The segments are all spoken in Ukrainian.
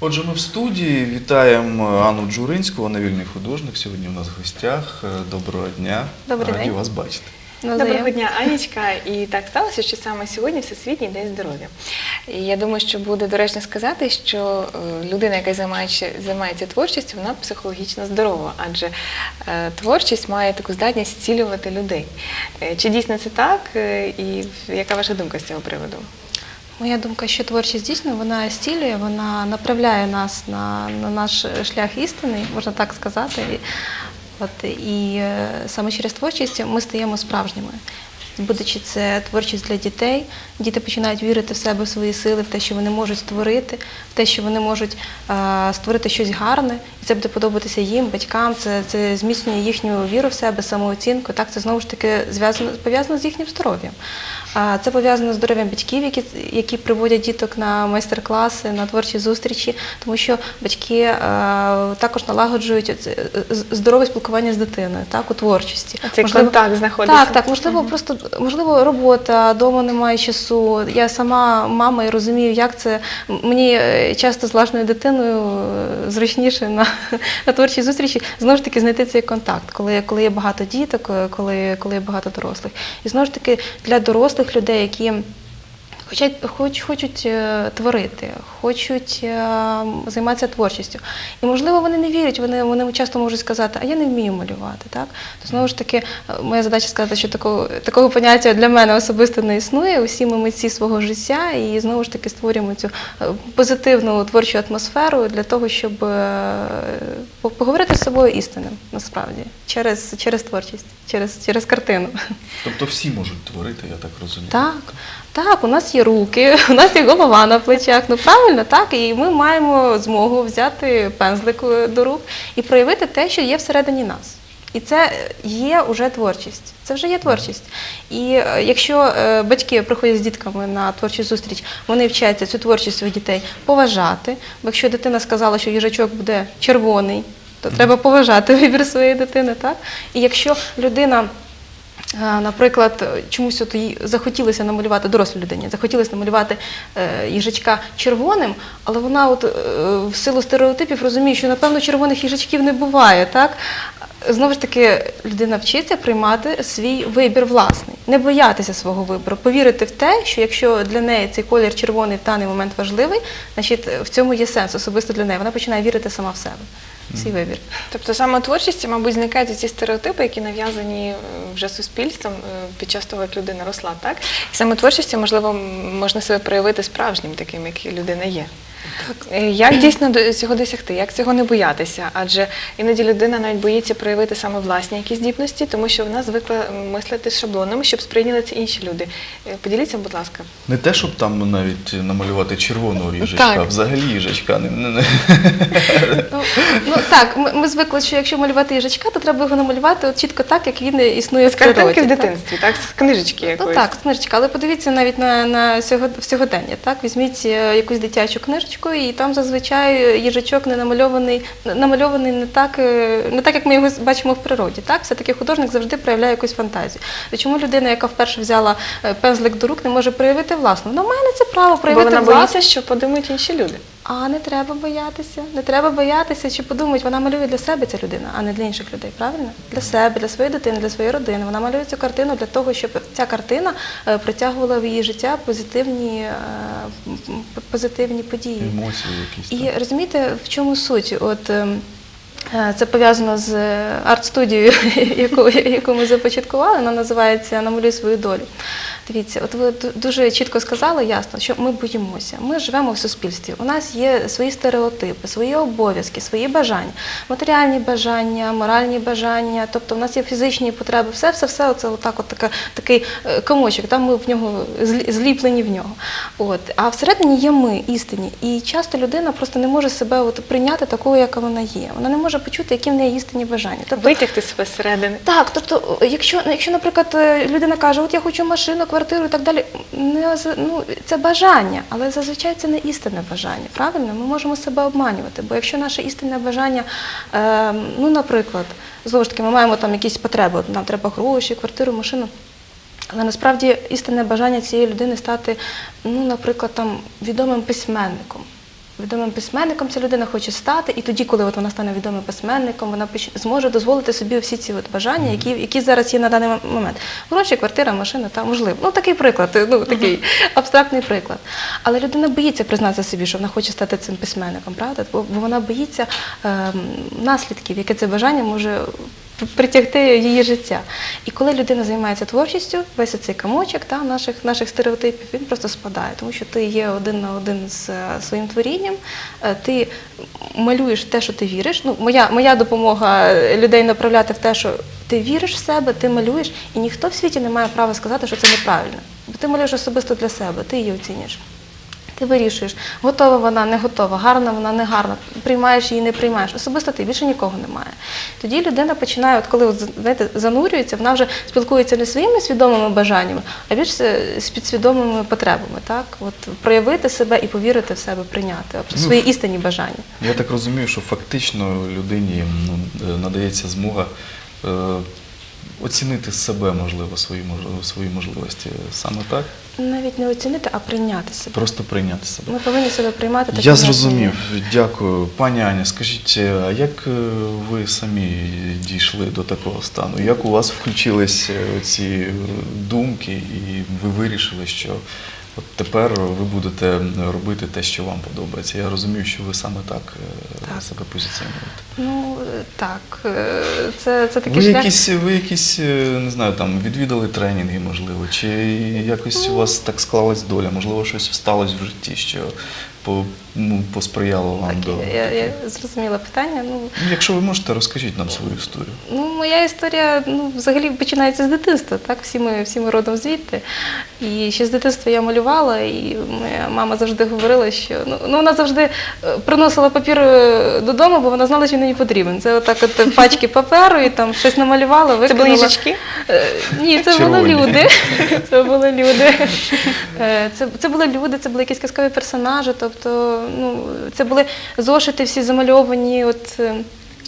Отже, ми в студії вітаємо Анну Джуринську, вона вільний художник. Сьогодні у нас в гостях. Е, Доброго дня. Добрий Раді день. вас бачити. Доброго дня, Анічка. І так сталося, що саме сьогодні Всесвітній день здоров'я. І я думаю, що буде доречно сказати, що е, людина, яка займається, займається творчістю, вона психологічно здорова, адже е, творчість має таку здатність зцілювати людей. Чи дійсно це так? І яка ваша думка з цього приводу? Моя думка, що творчість дійсно вона стілює, вона направляє нас на, на наш шлях істини, можна так сказати. От, і е, саме через творчість ми стаємо справжніми. Будучи це творчість для дітей, діти починають вірити в себе, в свої сили, в те, що вони можуть створити, в те, що вони можуть е, створити щось гарне, це буде подобатися їм, батькам. Це, це зміцнює їхню віру в себе, самооцінку. Так, це знову ж таки зв'язано пов'язано з їхнім здоров'ям. А Це пов'язано з здоров'ям батьків, які, які приводять діток на майстер-класи, на творчі зустрічі, тому що батьки е, також налагоджують здорове спілкування з дитиною, так, у творчості. Цей контакт знаходиться. Так, так, можливо, просто можливо, робота, вдома немає часу. Я сама мама і розумію, як це мені е, часто з власною дитиною е, зручніше на, на творчій зустрічі знову ж таки знайти цей контакт, коли, коли є багато діток, коли, коли є багато дорослих. І знову ж таки для дорослих людей, які Хочуть, хоч, хочуть е, творити, хочуть е, займатися творчістю. І можливо вони не вірять, вони, вони часто можуть сказати, а я не вмію малювати. Так? То знову ж таки, е, моя задача сказати, що такого, такого поняття для мене особисто не існує. Усі ми митці свого життя і знову ж таки створюємо цю позитивну творчу атмосферу для того, щоб поговорити з собою істинним насправді через, через творчість, через, через картину. Тобто всі можуть творити, я так розумію. Так, так, у нас є руки, у нас є голова на плечах. Ну правильно, так. І ми маємо змогу взяти пензлик е, до рук і проявити те, що є всередині нас. І це є вже творчість. Це вже є творчість. І е, якщо е, батьки приходять з дітками на творчу зустріч, вони вчаться цю творчість своїх дітей поважати. Бо якщо дитина сказала, що їжачок буде червоний, то треба поважати вибір своєї дитини. Так? І якщо людина Наприклад, чомусь от захотілося намалювати дорослій людині, захотілося намалювати е, їжачка червоним, але вона от е, в силу стереотипів розуміє, що напевно червоних їжачків не буває. Так? Знову ж таки, людина вчиться приймати свій вибір власний, не боятися свого вибору, повірити в те, що якщо для неї цей колір червоний в даний момент важливий, значить в цьому є сенс особисто для неї. Вона починає вірити сама в себе, свій вибір. Тобто саме у мабуть, зникають ці стереотипи, які нав'язані е, вже суспільством е, під час того, як людина росла, так? І саме творчістю, можливо, можна себе проявити справжнім, таким, як людина є. Е, Як дійсно до цього досягти? Як цього не боятися? Адже іноді людина навіть боїться проявити саме власні якісь здібності, тому що вона звикла мислити шаблонами, щоб сприйняли це інші люди. Е, Поділіться, будь ласка. Не те, щоб там навіть намалювати червоного їжачка, Так. а взагалі їжачка. Не, не, не. Ну, ну так, ми, ми звикли, що якщо малювати їжачка, то треба його намалювати от чітко так, як він існує З в природі. картинки в так. дитинстві, так? З книжечки Ну якоїсь. так, книжечка, але подивіться навіть на, на сього- сьогодення. Так? Візьміть е, якусь дитячу книжечку, і там зазвичай їжачок не намальований, намальований не так, е, не так, як ми його бачимо в природі. Так? Все-таки художник завжди проявляє якусь фантазію. Чому людина, яка вперше взяла е, пензлик до рук, не може проявити власну? Вона має на це право Бо проявити вона власну. боїться, що подумають інші люди. А не треба боятися. Не треба боятися, чи подумають, вона малює для себе ця людина, а не для інших людей. Правильно? Для себе, для своєї дитини, для своєї родини. Вона малює цю картину для того, щоб ця картина е, притягувала в її життя позитивні, е, позитивні події. Емоції якісь. І так. розумієте, в чому суть? От ем, е, це пов'язано з арт-студією, яку, яку ми започаткували. Вона називається Намалюй свою долю. Дивіться, от ви дуже чітко сказали ясно, що ми боїмося. Ми живемо в суспільстві. У нас є свої стереотипи, свої обов'язки, свої бажання, матеріальні бажання, моральні бажання. Тобто, у нас є фізичні потреби. Все, все, все. Оце отак, от така, такий е, комочок. Там ми в нього зліплені в нього. От а всередині є ми істинні. І часто людина просто не може себе от прийняти такою, яка вона є. Вона не може почути, які в неї істинні бажання. Тобто, Витягти себе зсередини. так, тобто, якщо, якщо, наприклад, е, людина каже, от я хочу машину, квартиру і так далі, не, ну, це бажання, але зазвичай це не істинне бажання. Правильно? Ми можемо себе обманювати. Бо якщо наше істинне бажання, е, ну, наприклад, знову ж таки, ми маємо там якісь потреби, нам треба гроші, квартиру, машину. Але насправді істинне бажання цієї людини стати, ну, наприклад, там відомим письменником. Відомим письменником ця людина хоче стати, і тоді, коли от вона стане відомим письменником, вона зможе дозволити собі всі ці от бажання, які, які зараз є на даний момент. Гроші, квартира, машина, та можливо. Ну такий приклад, ну такий абстрактний приклад. Але людина боїться признатися собі, що вона хоче стати цим письменником, правда? Бо, бо вона боїться ем, наслідків, яке це бажання може притягти її життя. І коли людина займається творчістю, весь цей камочок та, наших, наших стереотипів, він просто спадає, тому що ти є один на один з е, своїм творінням, е, ти малюєш те, що ти віриш. Ну, моя, моя допомога людей направляти в те, що ти віриш в себе, ти малюєш, і ніхто в світі не має права сказати, що це неправильно. Бо ти малюєш особисто для себе, ти її оцінюєш. Ти вирішуєш, готова вона, не готова, гарна вона, не гарна, приймаєш її, не приймаєш. Особисто ти більше нікого немає. Тоді людина починає, от коли от, знаєте, занурюється, вона вже спілкується не своїми свідомими бажаннями, а більш е, з підсвідомими потребами. Так? От, проявити себе і повірити в себе, прийняти Ну, свої істинні бажання. Я так розумію, що фактично людині ну, е, надається змога е, оцінити себе, можливо, свої, свої можливості. Саме так? Навіть не оцінити, а прийняти себе. Просто прийняти себе. Ми повинні себе приймати. Я зрозумів, дякую. Пані Аня, скажіть, а як е, ви самі дійшли до такого стану? Як у вас включились е, ці е, думки, і ви вирішили, що от тепер ви будете робити те, що вам подобається? Я розумію, що ви саме так, е, Так. себе позиціонуєте. Ну е, так, е, це, це такий Ви шлях. якісь, ви якісь, не знаю, там відвідали тренінги, можливо, чи якось у вас так склалась доля, можливо, щось сталося в житті, що по, ну, посприяло вам Так, до. я, я зрозуміла питання. Ну, Ну, Якщо ви можете, розкажіть нам свою історію. Ну, моя історія ну, взагалі починається з дитинства. Так? Всі, ми, всі ми родом звідти. І ще з дитинства я малювала, і моя мама завжди говорила, що ну, ну, вона завжди е, приносила папір е, додому, бо вона знала, що їй потрібен. Це отак от пачки паперу і там щось намалювала, Це були їжачки? Е, Ні, це Червоні. були люди. Це були люди. Це, це були люди, це були якісь казкові персонажі. Тобто, ну, це були зошити всі замальовані. От, е,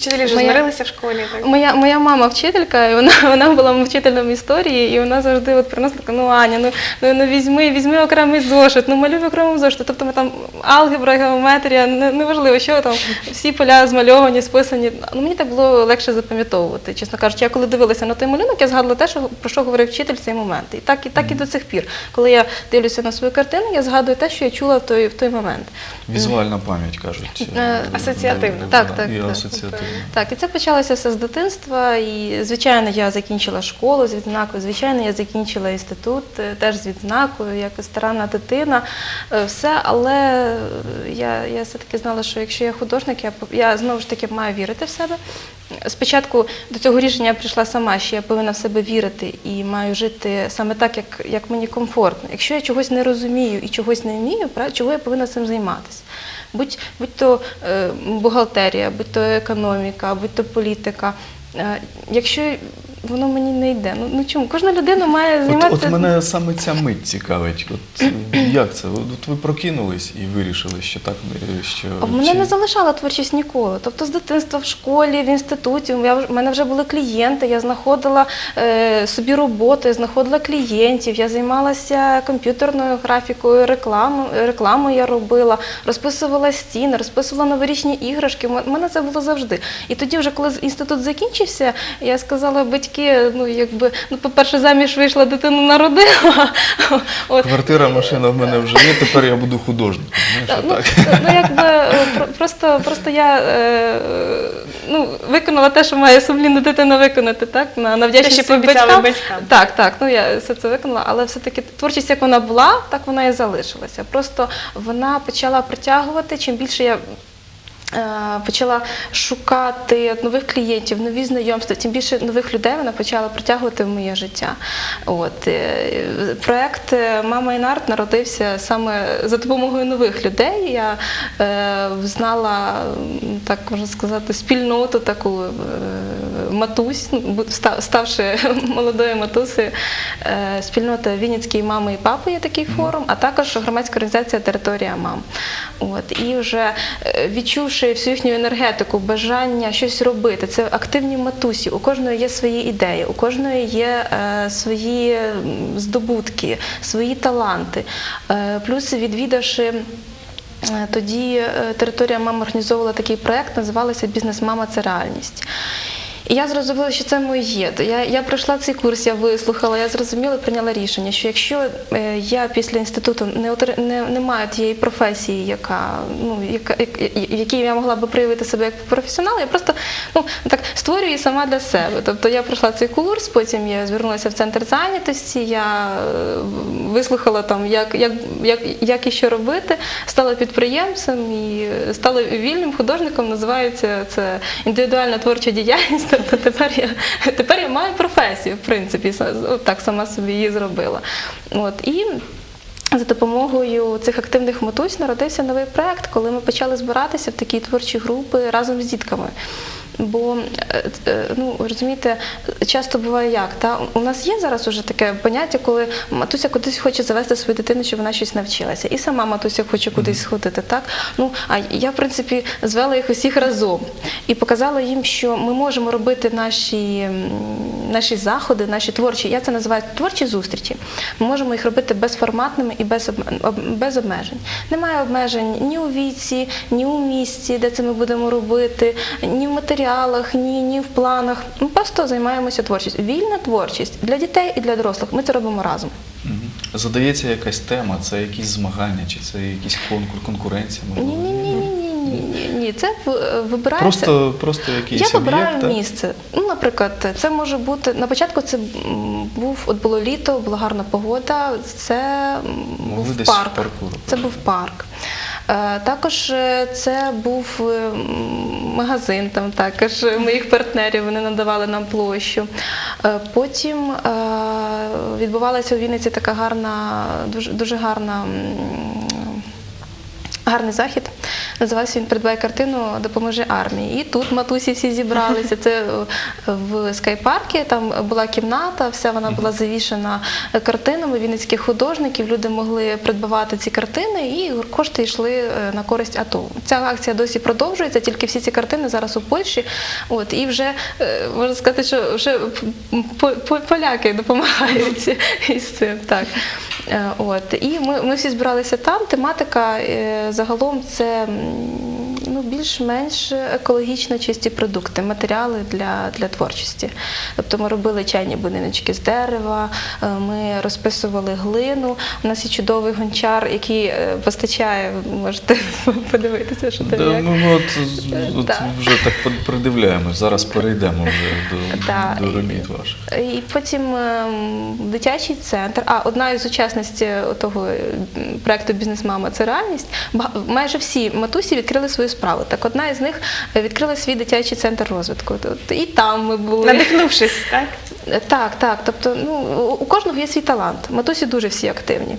Вчителі вже Моя- змирилися в школі, так? Моя, моя мама вчителька, і вона, вона була вчителем історії, і вона завжди от приносила, така, ну Аня, ну, ну, ну візьми, візьми окремий зошит, ну малюй в окремому зошиті. Тобто ми там алгебра, геометрія, не- неважливо, що там, всі поля змальовані, списані. Ну, мені так було легше запам'ятовувати, чесно кажучи. Я коли дивилася на той малюнок, я згадувала те, що, про що говорив вчитель в цей момент. І так, і так і до цих пір. Коли я дивлюся на свою картину, я згадую те, що я чула в той, в той момент. Візуальна пам'ять кажуть. Е, асоціативна. Так, так, І так. асоціативна. Так, і це почалося все з дитинства. І, звичайно, я закінчила школу з відзнакою. Звичайно, я закінчила інститут е, теж з відзнакою, як старанна дитина. е, Все, але е, я, я все-таки знала, що якщо я художник, я, я знову ж таки маю вірити в себе. Спочатку до цього рішення я прийшла сама, що я повинна в себе вірити і маю жити саме так, як, як мені комфортно. Якщо я чогось не розумію і чогось не вмію, чого я повинна цим займатися? Будь, будь то е, бухгалтерія, будь то економіка, будь то політика. Е, якщо воно мені не йде, ну, ну чому? Кожна людина має От, займатися. от мене саме ця мить цікавить. От як це? От ви прокинулись і вирішили, що так що А мене чи- не залишала творчість ніколи. Тобто з дитинства в школі, в інституті, мене- в мене вже були клієнти, я знаходила е, собі роботу, я знаходила клієнтів, я займалася комп'ютерною графікою, рекламою, рекламу я робила, розписувала стіни, розписувала новорічні іграшки. У мене це було завжди. І тоді, вже коли інститут закінчився, я сказала батьки, ну якби, ну, по-перше, заміж вийшла, дитину народила. От, Квартира, машина в мене вже є, тепер я буду художником. Знаєш, Ну, отак. ну якби просто, просто я е, ну, виконала те, що має сумлінна дитина виконати, так? На, на вдячність батькам. батькам. Так, так. Ну я все це виконала, але все-таки творчість, як вона була, так вона і залишилася. Просто вона почала притягувати, чим більше я. Е, Почала шукати нових клієнтів, нові знайомства, тим більше нових людей вона почала притягувати в моє життя. От е, проект е, Мама Інарт народився саме за допомогою нових людей. Я е, знала, так можна сказати, спільноту таку е, матусь, ну, ставши молодою матусею, е, спільнота Вінницької мами і папи є такий форум, а також громадська організація Територія мам. От і вже е, відчувши всю їхню енергетику, бажання щось робити, це активні матусі. У кожної є свої ідеї, у кожної є е, свої здобутки, свої таланти. Е, плюс відвідавши Е, Тоді е, територія мама організовувала такий проект, називалася Бізнес-мама це реальність. І я зрозуміла, що це моє. Я, я пройшла цей курс, я вислухала, я зрозуміла прийняла рішення, що якщо е, я після інституту не, не, не маю тієї професії, яка, ну, яка, як- в якій я могла би проявити себе як професіонал, я просто ну, так створюю її сама для себе. Тобто я пройшла цей курс, потім я звернулася в центр зайнятості, я е, вислухала там, як, як, як, як і що робити, стала підприємцем і е, стала вільним художником. Називається це індивідуальна творча діяльність. Тобто тепер я тепер я маю професію, в принципі, так сама собі її зробила. От і. За допомогою цих активних матусь народився новий проект, коли ми почали збиратися в такі творчі групи разом з дітками. Бо е, е, ну розумієте, часто буває як та у нас є зараз уже таке поняття, коли матуся кудись хоче завести свою дитину, щоб вона щось навчилася, і сама матуся хоче кудись сходити. Так ну а я в принципі звела їх усіх разом і показала їм, що ми можемо робити наші, наші заходи, наші творчі. Я це називаю творчі зустрічі. Ми можемо їх робити безформатними і без без обмежень. Немає обмежень ні у віці, ні у місці, де це ми будемо робити, ні в матеріалах, ні, ні в планах. Ми просто займаємося творчістю. Вільна творчість для дітей і для дорослих. Ми це робимо разом. Задається якась тема, це якісь змагання, чи це якісь конкур, конкуренція, Ні, можливо? ні, ні, ні, ні, ні, ні. Це в- вибирається. Просто, просто якийсь Я вибираю так? місце. Ну, наприклад, це може бути на початку. Це був от було літо, була гарна погода. Це Могли був десь парк. в парку. Це був парк. Е, Також е, це був е, магазин, там також моїх партнерів вони надавали нам площу. Потім відбувалася у Вінниці така гарна, дуже, дуже гарна. Гарний захід. Називався він Придбай картину Допоможи армії. І тут матусі всі зібралися. Це е, в скайпаркі. Там була кімната, вся вона була завішена картинами вінницьких художників. Люди могли придбавати ці картини, і кошти йшли е, на користь АТО. Ця акція досі продовжується, тільки всі ці картини зараз у Польщі. От і вже е, можна сказати, що вже по- по- поляки допомагають із цим. Так. От і ми, ми всі збиралися там. Тематика загалом це м, ну, більш-менш екологічно чисті продукти, матеріали для, для творчості. Тобто ми робили чайні будиночки з дерева, е, ми розписували глину. У нас є чудовий гончар, який е, постачає. Можете подивитися, що там Да, як. ну, от, от вже так придивляємось, зараз перейдемо вже до, Да. до робіт ваших. І потім ем, дитячий центр. А одна із учасниць е, того проекту Бізнес-мама це реальність. Майже всі матусі відкрили свою справу. Так, одна із них відкрила свій дитячий центр розвитку. І там ми були. Надихнувшись, так? Так, так. Тобто, ну у- кожного є свій талант. Матусі дуже всі активні.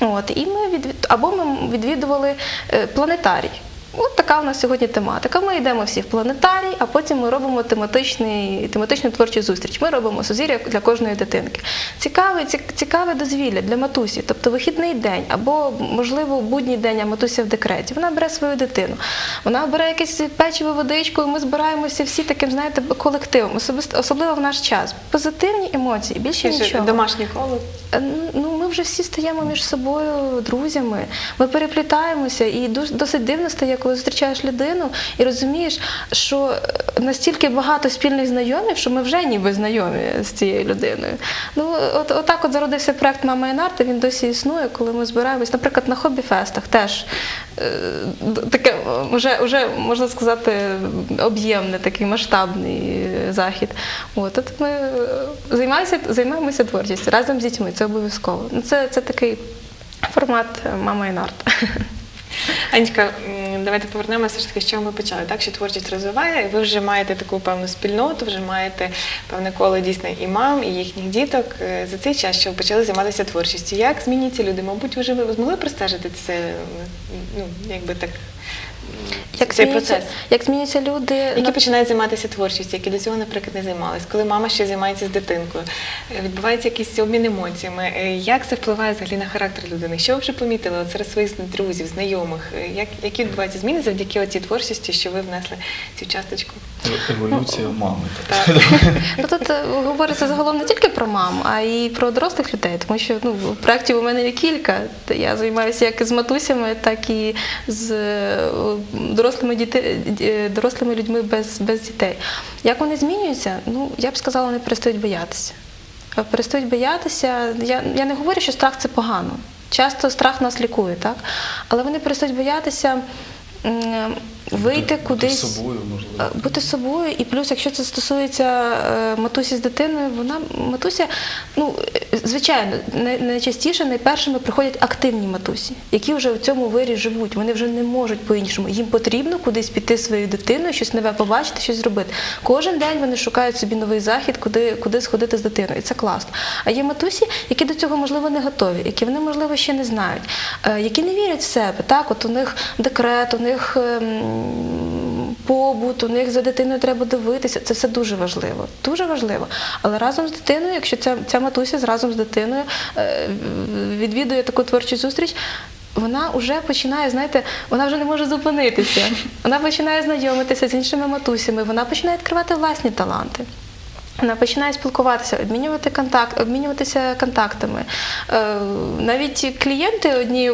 От, і ми відвід... або ми відвідували е, планетарій. От така у нас сьогодні тематика. Ми йдемо всі в планетарій, а потім ми робимо тематичний, тематичну творчу зустріч. Ми робимо сузір'я для кожної дитинки. Цікаве, цік- цікаве дозвілля для матусі, тобто вихідний день або, можливо, будній день, а матуся в декреті. Вона бере свою дитину, вона бере якесь печиво, водичку, і ми збираємося всі таким, знаєте, колективом, особливо в наш час. Позитивні емоції, більше нічого. Домашнє коло. Е, Ну, ми вже всі стаємо між собою друзями. Ми переплітаємося, і дос- досить дивно стає, коли зустрічаєш людину і розумієш, що е, настільки багато спільних знайомів, що ми вже ніби знайомі з цією людиною. Ну, от, отак от зародився проект Мама і Нарта, він досі існує, коли ми збираємось, наприклад, на хобі-фестах теж е, таке вже, вже можна сказати об'ємний такий масштабний захід. От, от ми е, займаємося, займаємося творчістю разом з дітьми, це обов'язково. Ну, Це, це такий формат е, мама і нарт. Анечка, давайте повернемося ж таки, з чого ми почали. Так, що творчість розвиває, і ви вже маєте таку певну спільноту, вже маєте певне коло дійсно і мам, і їхніх діток е, за цей час, що почали займатися творчістю. Як змінюються люди? Мабуть, ви змогли простежити це, ну якби так. Як цей процес. як змінюються люди, Які на- починають займатися творчістю, які до цього, наприклад, не займалися, коли мама ще займається з дитинкою, е, відбувається якийсь обмін емоціями. Е, Як це впливає взагалі на характер людини? Що ви вже помітили серед своїх друзів, знайомих? Е, Як, які відбуваються зміни завдяки цій творчості, що ви внесли цю часточку? Еволюція мами. Ну, тут е, говориться загалом не тільки про мам, а й про дорослих людей, тому що ну, проєктів у мене є кілька. Я займаюся як з матусями, так і з е, дорослими, діти, е, дорослими людьми без, без дітей. Як вони змінюються? Ну, я б сказала, вони перестають боятися. Перестають боятися. Я, я не говорю, що страх це погано. Часто страх нас лікує, так? Але вони перестають боятися вийти Бути кудись. собою, можливо. Е, Бути собою, і плюс, якщо це стосується е, матусі з дитиною, вона матуся, ну е, звичайно, найчастіше найпершими приходять активні матусі, які вже в цьому вирі живуть. Вони вже не можуть по-іншому. Їм потрібно кудись піти зі своєю дитиною, щось нове побачити, щось зробити. Кожен день вони шукають собі новий захід, куди, куди сходити з дитиною. І це класно. А є матусі, які до цього можливо не готові, які вони можливо ще не знають, які не вірять в себе. Так, от у них декрет, у них. Побут, у них за дитиною треба дивитися. Це все дуже важливо. Дуже важливо. Але разом з дитиною, якщо ця, ця матуся разом з дитиною е, відвідує таку творчу зустріч. Вона вже починає, знаєте, вона вже не може зупинитися. Вона починає знайомитися з іншими матусями, вона починає відкривати власні таланти. Вона починає спілкуватися, обмінювати контакт, обмінюватися контактами. Е, навіть клієнти одні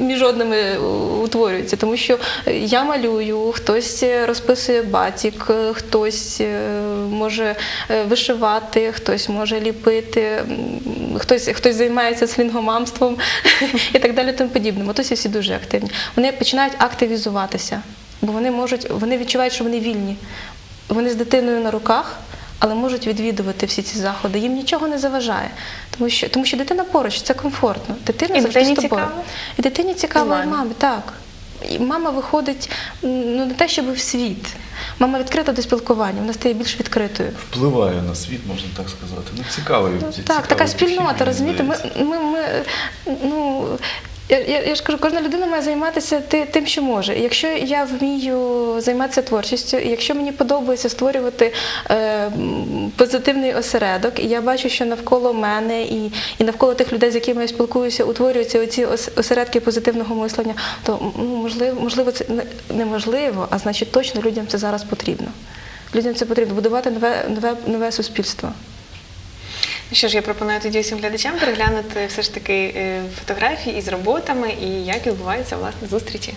між одними утворюються, тому що я малюю, хтось розписує батік, хтось е, може е, вишивати, хтось може ліпити, хтось, хтось займається слінгомамством і так далі. Тому подібне. Матусі всі дуже активні. Вони починають активізуватися, бо вони можуть, вони відчувають, що вони вільні. Вони з дитиною на руках але можуть відвідувати всі ці заходи. Їм нічого не заважає, тому що тому що дитина поруч, це комфортно. Дитина І завжди дитині з тобою. цікаво? І дитині цікаво, І і мамі. так. І мама виходить ну не те, щоб в світ. Мама відкрита до спілкування, вона стає більш відкритою. Впливає на світ, можна так сказати. Ну, цікавий. Ну, так, цікавий така спільнота, розумієте? Ми, ми, ми, ну, я, я, я ж кажу, кожна людина має займатися ти- тим, що може. Якщо я вмію займатися творчістю, якщо мені подобається створювати е, позитивний осередок, і я бачу, що навколо мене і, і навколо тих людей, з якими я спілкуюся, утворюються оці осередки позитивного мислення, то ну, можливо, можливо, це не- неможливо, а значить точно людям це зараз потрібно. Людям це потрібно будувати нове, нове, нове суспільство. Ну що ж, я пропоную тоді усім глядачам переглянути все ж таки е, фотографії із роботами і як відбуваються власне зустрічі.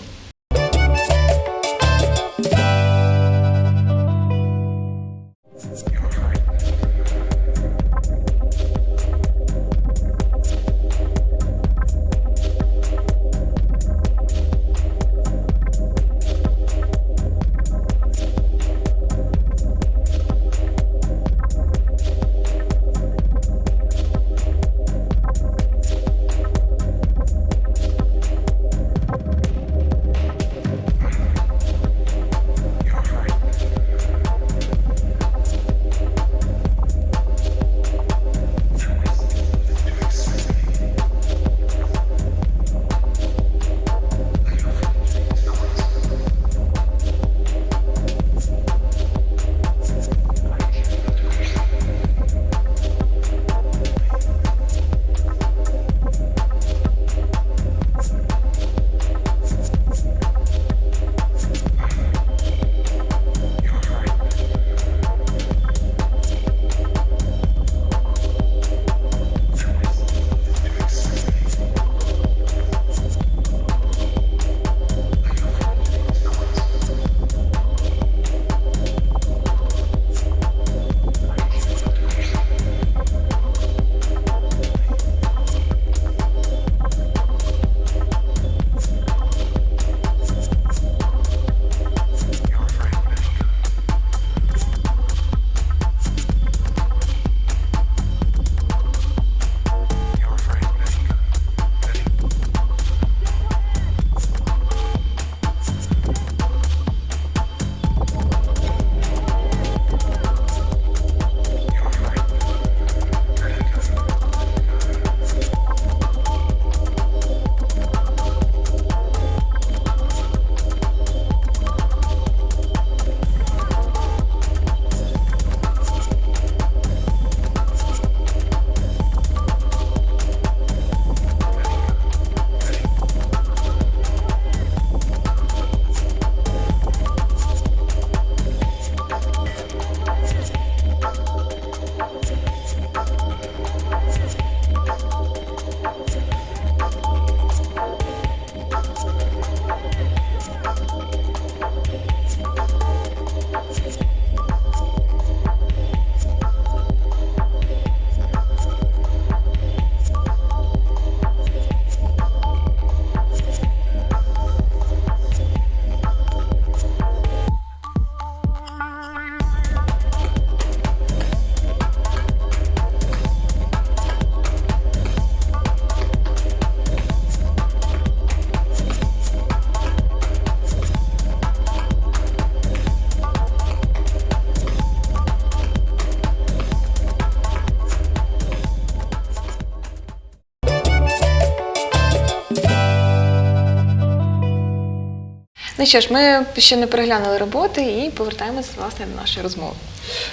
Ну що ж, ми ще не переглянули роботи і повертаємося власне до нашої розмови.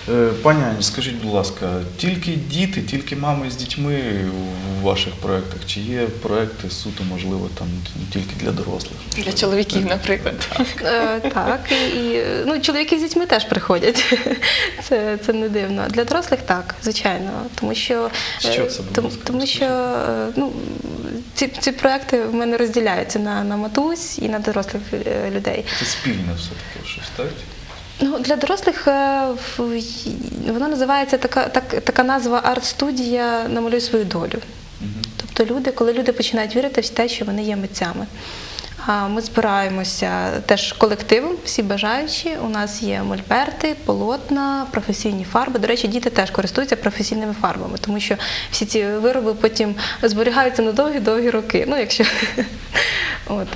Е, Пані Ані, скажіть, будь ласка, тільки діти, тільки мами з дітьми у ваших проєктах? Чи є проекти суто, можливо, там тільки для дорослих? Для чоловіків, наприклад. Е, Так, і, і ну, чоловіки з дітьми теж приходять. Це, це не дивно. Для дорослих так, звичайно. Тому що, е, Що це, будь тому, ласка, тому що е, ну, ці, ці проекти в мене розділяються на, на матусь і на дорослих е, людей. Це спільне все-таки щось, так? Ну, для дорослих воно називається така, так, така назва арт-студія Намалюй свою долю. Тобто люди, коли люди починають вірити в те, що вони є митцями. Ми збираємося теж колективом, всі бажаючі. У нас є мольберти, полотна, професійні фарби. До речі, діти теж користуються професійними фарбами, тому що всі ці вироби потім зберігаються на довгі-довгі роки. Ну, якщо От,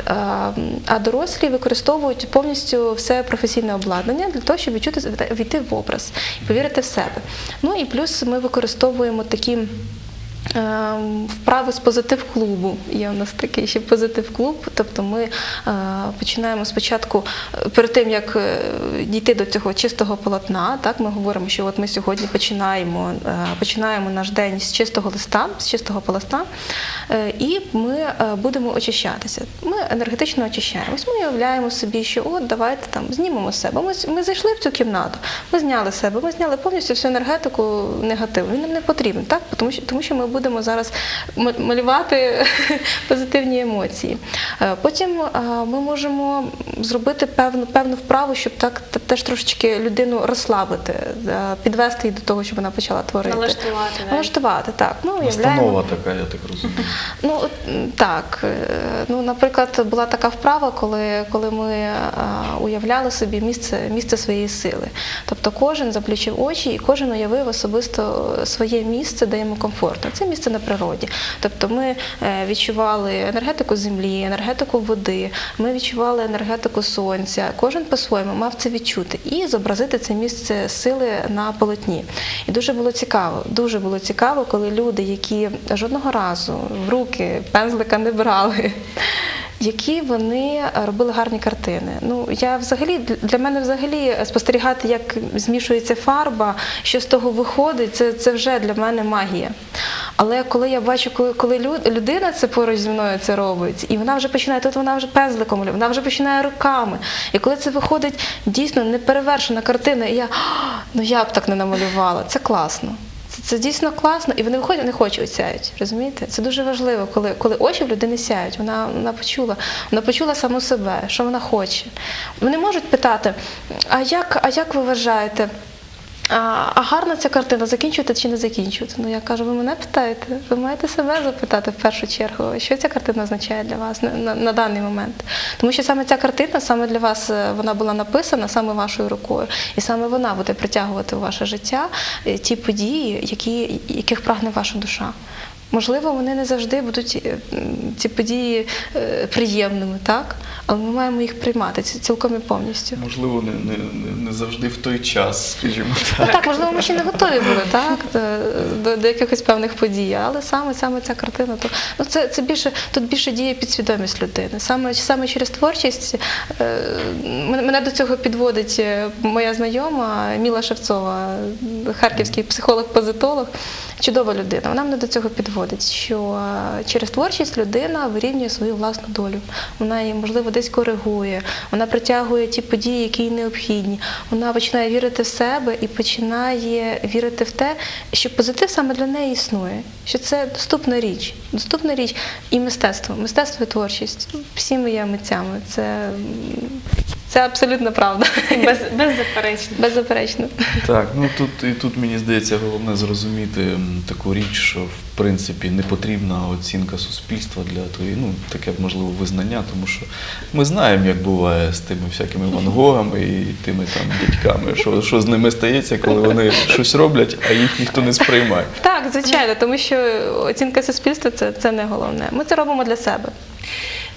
а дорослі використовують повністю все професійне обладнання для того, щоб відчути війти в образ і повірити в себе. Ну і плюс ми використовуємо такі. Ем, Вправи з позитив клубу. Є у нас такий ще позитив клуб. Тобто ми е, починаємо спочатку, е, перед тим як е, дійти до цього чистого полотна, так ми говоримо, що от ми сьогодні починаємо, починаємо наш день з чистого листа, з чистого полотна, і ми будемо очищатися. Ми енергетично очищаємось. Ми уявляємо собі, що от давайте там знімемо себе. Ми, ми зайшли в цю кімнату, ми зняли себе, ми зняли повністю всю енергетику негативу. Він нам не потрібен, так? Тому що, тому що ми будемо зараз малювати позитивні емоції. Е, Потім е, ми можемо зробити певну, певну вправу, щоб так теж трошечки людину розслабити, е, підвести її до того, щоб вона почала творити. Налаштувати навіть. Налаштувати, так. Ну, уявляємо. Настанова така, я так розумію. Ну так. Ну, наприклад, була така вправа, коли, коли ми уявляли собі місце, місце своєї сили. Тобто кожен заплющив очі і кожен уявив особисто своє місце, де йому комфортно. Це місце на природі. Тобто ми е, відчували енергетику землі, енергетику води, ми відчували енергетику сонця. Кожен по-своєму мав це відчути і зобразити це місце сили на полотні. І дуже було цікаво. Дуже було цікаво, коли люди, які жодного разу в руки пензлика не брали. Які вони робили гарні картини. Ну я взагалі для мене взагалі спостерігати, як змішується фарба, що з того виходить, це, це вже для мене магія. Але коли я бачу, коли, коли лю- людина це поруч зі мною це робить, і вона вже починає, тут вона вже пензликом, вона вже починає руками. І коли це виходить дійсно неперевершена картина, і я ну я б так не намалювала. Це класно. Це, це дійсно класно, і вони виходять, вони очі сяють. Розумієте? Це дуже важливо, коли, коли очі в людини сяють. Вона, вона почула, вона почула саму себе, що вона хоче. Вони можуть питати: а як, а як ви вважаєте? А, а гарна ця картина, закінчувати чи не закінчувати? Ну я кажу, ви мене питаєте, ви маєте себе запитати в першу чергу, що ця картина означає для вас на, на, на даний момент. Тому що саме ця картина, саме для вас е, вона була написана саме вашою рукою, і саме вона буде притягувати у ваше життя е, ті події, які, яких прагне ваша душа. Можливо, вони не завжди будуть е, ці події е, приємними, так? Але ми маємо їх приймати цілком і повністю. Можливо, не, не, не- завжди в той час, скажімо Ну так. так, можливо, ми ще не готові були так, до, до, до якихось певних подій, але саме, саме ця картина, то ну це, це більше тут більше діє підсвідомість людини. Саме, саме через творчість е, мене до цього підводить моя знайома Міла Шевцова, харківський психолог-позитолог. Чудова людина. Вона мене до цього підводить, що е, через творчість людина вирівнює свою власну долю. Вона її, можливо, десь коригує, вона притягує ті події, які їй необхідні. Вона починає вірити в себе і починає вірити в те, що позитив саме для неї існує, що це доступна річ, доступна річ і мистецтво, мистецтво і творчість. Всі ми є митцями. Це, це абсолютно правда. Без, беззаперечно. Беззаперечно. Так, ну тут і тут мені здається головне зрозуміти таку річ, що в принципі не потрібна оцінка суспільства для твоєї, ну таке можливо визнання, тому що ми знаємо, як буває з тими всякими Ван Гогами і тими там дядьками, що, що з ними стається, коли вони щось роблять, а їх ніхто не сприймає. Так, звичайно, тому що оцінка суспільства це, це не головне. Ми це робимо для себе.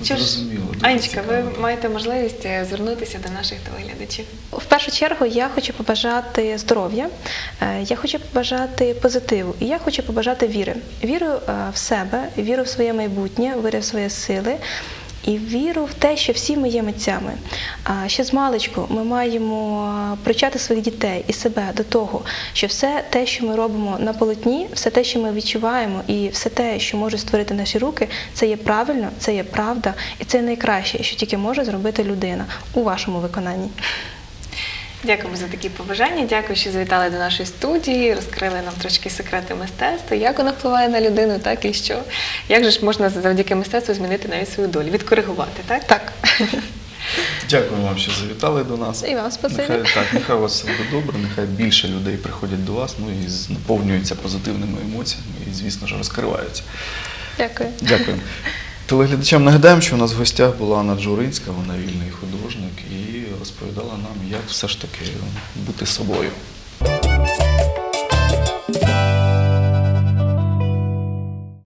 Що ж, Анечка, ви маєте можливість е, звернутися до наших телеглядачів. В першу чергу я хочу побажати здоров'я, е, я хочу побажати позитиву, і я хочу побажати віри. Віру е, в себе, віру в своє майбутнє, віру в свої сили. І віру в те, що всі ми є митцями. А ще з маличку ми маємо привчати своїх дітей і себе до того, що все те, що ми робимо на полотні, все те, що ми відчуваємо, і все те, що можуть створити наші руки, це є правильно, це є правда, і це найкраще, що тільки може зробити людина у вашому виконанні. Дякуємо за такі побажання. Дякую, що завітали до нашої студії, розкрили нам трошки секрети мистецтва, як воно впливає на людину, так і що. Як же ж можна завдяки мистецтву змінити навіть свою долю, відкоригувати, так? Так. Дякую вам, що завітали до нас. І вам спасибі. Нехай, так, нехай у вас все буде добре, нехай більше людей приходять до вас, ну і з- наповнюються позитивними емоціями і, звісно ж, розкриваються. Дякую. Дякую. Телеглядачам нагадаємо, що у нас в гостях була Анна Джуринська, вона вільний художник, і розповідала нам, як все ж таки бути собою.